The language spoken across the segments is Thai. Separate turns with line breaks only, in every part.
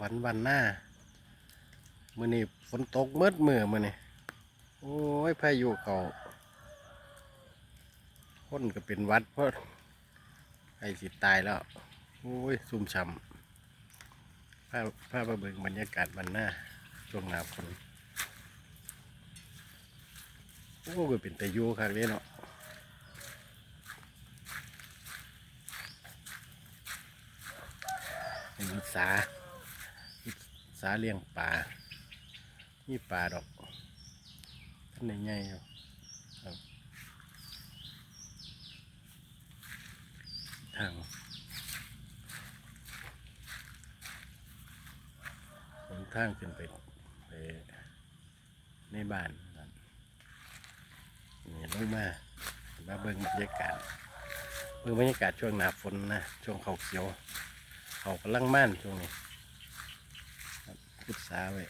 วรรค์วันหน้ามื้อนี้ฝนตกเมืดมือมื้อนี้โอ้ยพายุเขาคนก็เป็นวัดเพราะไอ้สิตายแล้ว โอ้ยซุ่มช่ำพาพาไปเบิ่งบรรยากาศวันหน้าช่วงหนาฝนโอ้ก็เป็นตะยูครั้งนี้เนาะเป็นสา อีสาเลี้ยงปลานี่ปลาดอกท่านใหญ่ๆอยู่ครับทางผมทางขึ้นไปไปในบ้านนี่ลงมามาเบิ่งบรรยากาศเบิ่งบรรยากาศช่วงหน้าฝนนะ ช่วงเขาเขียว เขากำลังม่านช่วงนี้ ครับพุทธาไว้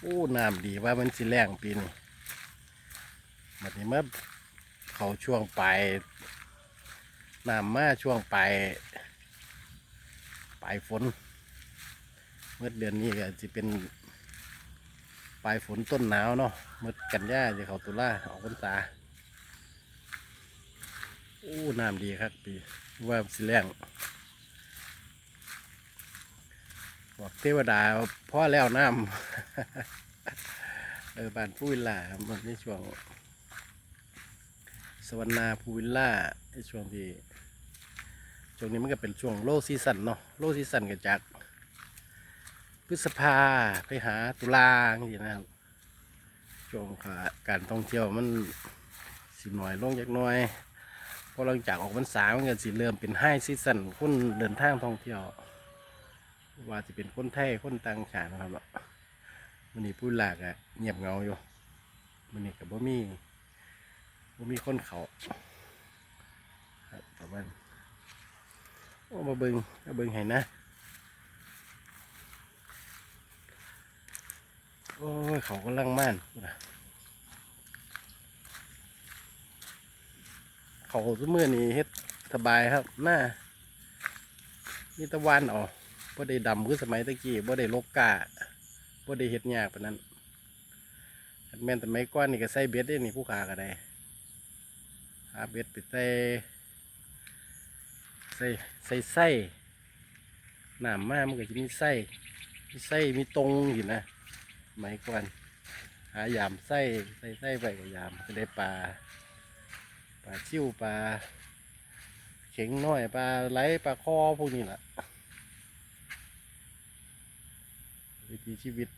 โอ้น้ำดีว่ามันสิแรงปีนี้บัดนี้เมื่อเขาช่วงปลายน้ำมาช่วงปลายปลายฝน เมื่อเดือนนี้ก็จะเป็นปลายฝนต้นหนาวเนาะเมื่อกันยาจะเขาตุลาออกพรรษาโอ้น้ำดีครับปีว่าสิแรง บอกเทวดาพ่อแล้วน้ำเออบานผู้วิลล่าครับมันในช่วงสวรรณาภูวิลล่าในช่วงที่ช่วงนี้มันก็เป็นช่วงโลซีซันเนาะโลซีซันก็จากพฤษภาไปหาตุลาอย่างนี้นะครับช่วงการท่องเที่ยวมันสิหน่อยลงจากหน่อยพอหลังจากออกพรรษามันก็สิเริ่มเป็นไฮซีซันคนเดินทางท่องเที่ยว ว่าจะเป็นคนไทยคนต่างชาตินะครับมันนี่พูดหลากอะเงียบเงาอยู่มันนี่กับบ่มีบ่มีคนเขาครับประมาณโอ้มาเบิงมาเบิงให้นะโอ้ยเขากำลังม่านเขาทุกมื่อนี้เฮ็ดสบายครับหน้ามีตะวันออก บ่ได้ดำคือสมัยตะกี้บ่ได้ลกกาบ่ได้เฮ็ดยากปานนั้นคันแม่นสมัยก่อนนี่ก็ใส่เบ็ดได้นี่ผู้ขาก็ได้หาเบ็ดไปใส่ใส่ใส่ไส้น้ำมากมันก็จะมีไส้มีไส้มีตรงอยู่นะสมัยก่อนหายามไส้ใส่ไส้ไปกับยามก็ได้ปลาปลาชิวปลาเข็งน้อยปลาไหลปลาคอพวกนี้แหละ วิถีชีวิต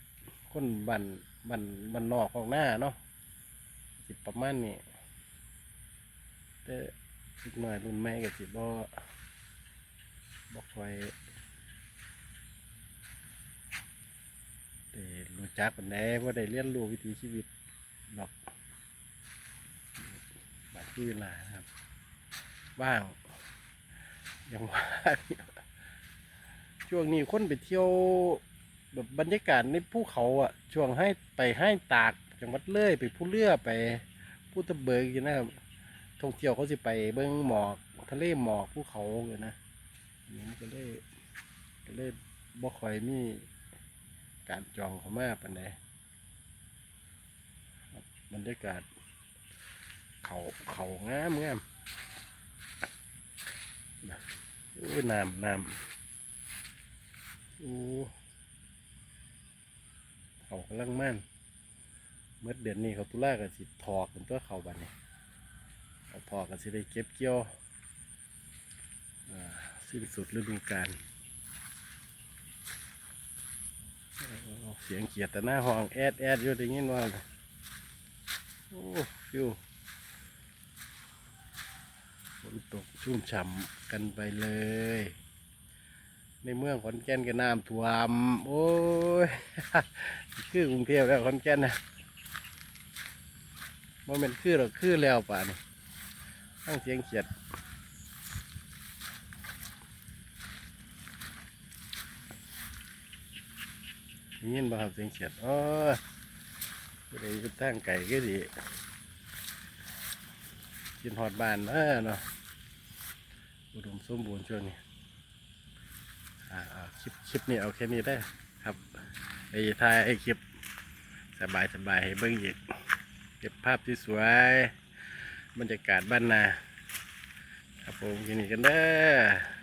คนบันบันบันนอกของหน้าเนาะสิประมาณนี้แต่อีกหน่อยรุ่นแม่ก็สิบ่บอกไว้แต่รู้จักปันแน่ว่าได้เรียนรู้วิถีชีวิตดอกบัดที่เวลานะครับว่างยังว่างช่วงนี้คนไปเที่ยว แบบบรรยากาศในภูเขาอะ ช่วงให้ไปให้ตากจังหวัดเลยไปผู้เลือไปผู้ตะเบิกอยู่นะครับท่องเที่ยวเขาสิไปเบิ้งหมอกทะเลหมอกภูเขาเลยนะนนี้มันก็เลยก็เลยบ่ค่อยมีการจองเขามาปานใดบรรยากาศ เขาเขางามงามนะโอ้ยน้ำน้ำโอ้ เขากำลังมั่นเมื่อเดือนนี้เขาตุลากันสิถอกกันตัวเขาบันเนี่ยเขาถอกกันสิได้เก็บเกี่ยวสิ้นสุดฤดูกาลเสียงเกียดแต่หน้าห้องแอดแอดอยู่ได้ยินว่าโอ้ฟิวฝนตกชุ่มฉ่ำกันไปเลย ในเมืองขอนแก่นก็น้ำท่วมโอ้ยคือกรุงเทพแล้วขอนแก่นนะมันเป็นคือหรอกคือแล้วป่านี่ตั้งเสียงเขียดได้ยินบ่ครับเสียงเขียดอ๋อก็เลยไปตั้งไก่ก็ดีกินหอดบานเออเนาะอุดมสมบูรณ์ช่วงนี้ อ่าคลิปคลิปนี้เอาแค่นี้ได้ครับไอ้ทายไอ้คลิปสบายสบายให้เบิ้งอีกเก็บภาพที่สวยบรรยากาศบ้านนา ครับผมกินนี้กันเด้อ